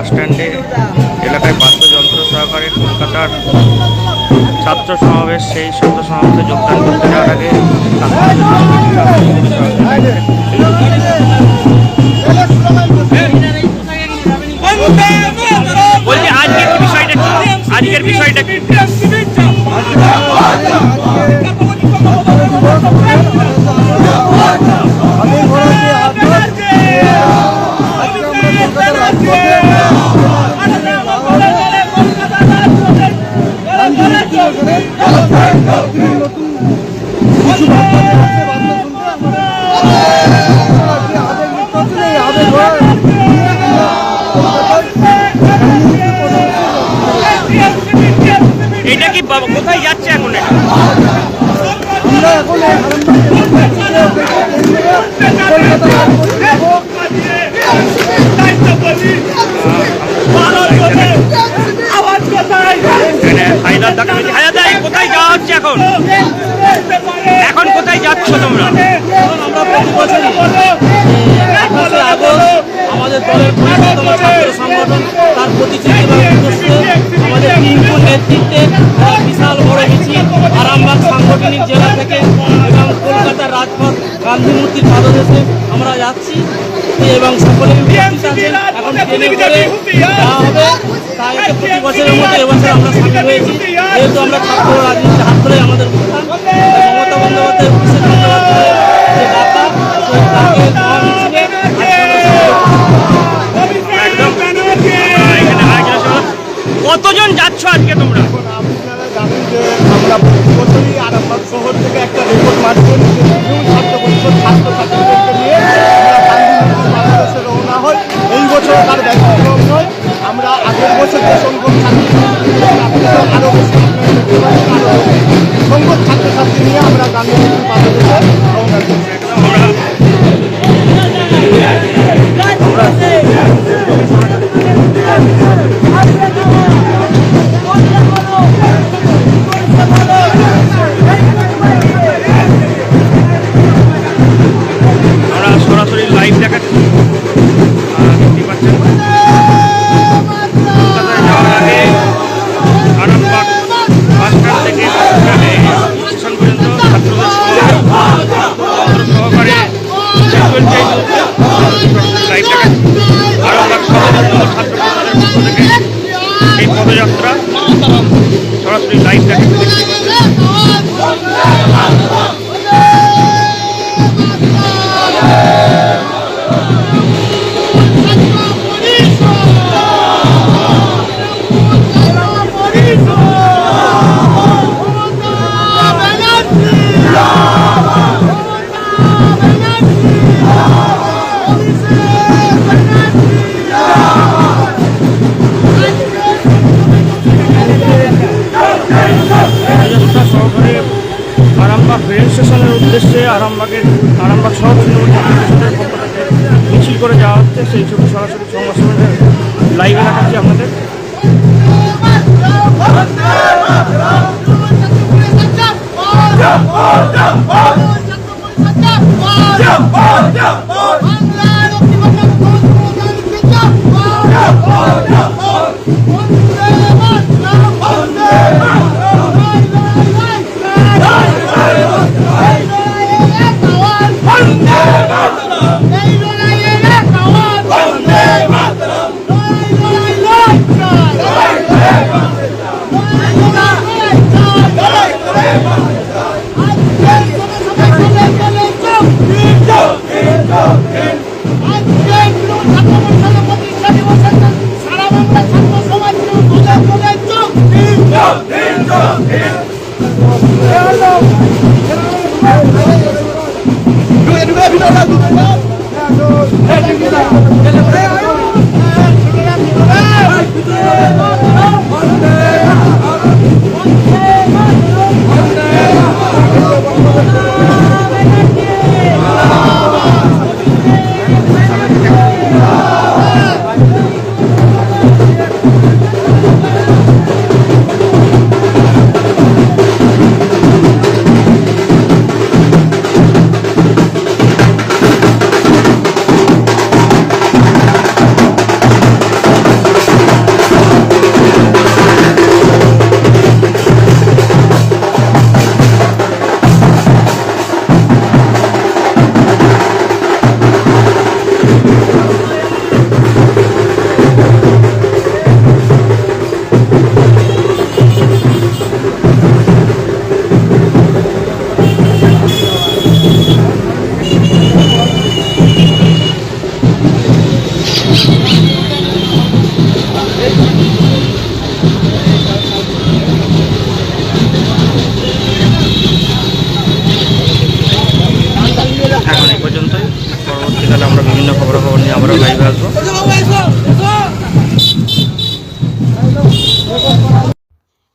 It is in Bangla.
বাস স্ট্যান্ডে এলাকায় বাদ্যযন্ত্র সহকারে কলকাতার ছাত্র সমাবেশ, সেই ছাত্র সমাবেশে যোগদান করতে যাওয়ার আগে বাবা, কোথায় যাচ্ছে এখন কোথায় যাওয়া হচ্ছে এখন? এখন কোথায় যাচ্ছ তোমরা? আমাদের দলের ছাত্র সংগঠন, তার প্রতিশ্রুতি নেতৃত্বে বিশাল বড় মিছিল আরামবাগ সাংগঠনিক জেলা থেকে এবং কলকাতার রাজপথ গান্ধী মূর্তির পাদদেশে আমরা যাচ্ছি। এবং সকলে এখন ট্রেনে করে যাওয়া হবে। তাই প্রতি বছরের মতো এবছর আমরা সামিল হয়েছি। যেহেতু আমরা ছাত্র রাজনীতির হাত ধরে আমাদের মমতা বন্দ্যোপাধ্যায় অভিষেক বন্দ্যোপাধ্যায়ের যে ডাকা সেই যাচ্ছ চলছে। থেকে এই পদযাত্রা সরাসরি লাইভ দেখাচ্ছি রেল স্টেশনের উদ্দেশ্যে আরামবাগের আরামবাগ শহর তৃণমূলের পক্ষ থেকে মিছিল করে যাওয়া হচ্ছে সেই ছবি সরাসরি সংবাদ সম্মেলনের লাইভে দেখাচ্ছি আপনাদের আমাদের Hey!